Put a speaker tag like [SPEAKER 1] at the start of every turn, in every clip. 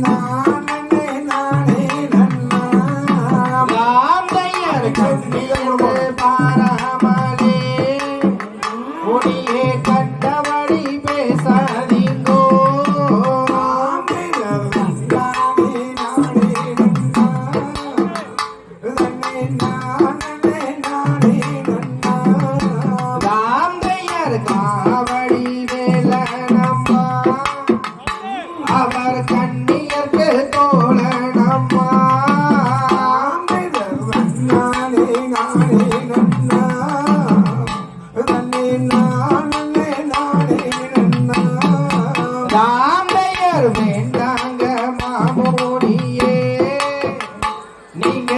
[SPEAKER 1] tomorrow.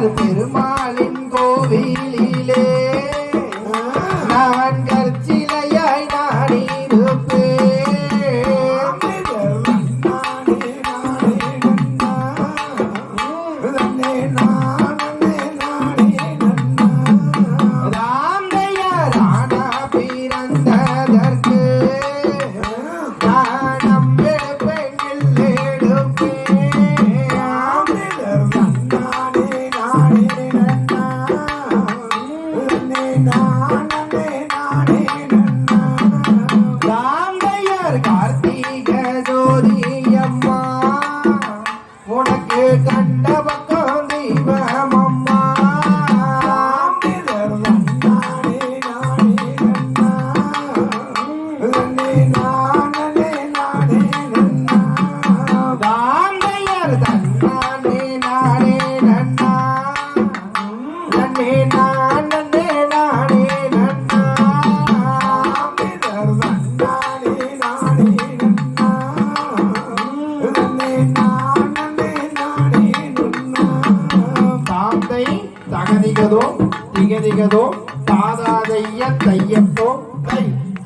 [SPEAKER 2] gotta feed him. தகதிகதோ திகதிகதோ தாதாதைய தையத்தோ Thai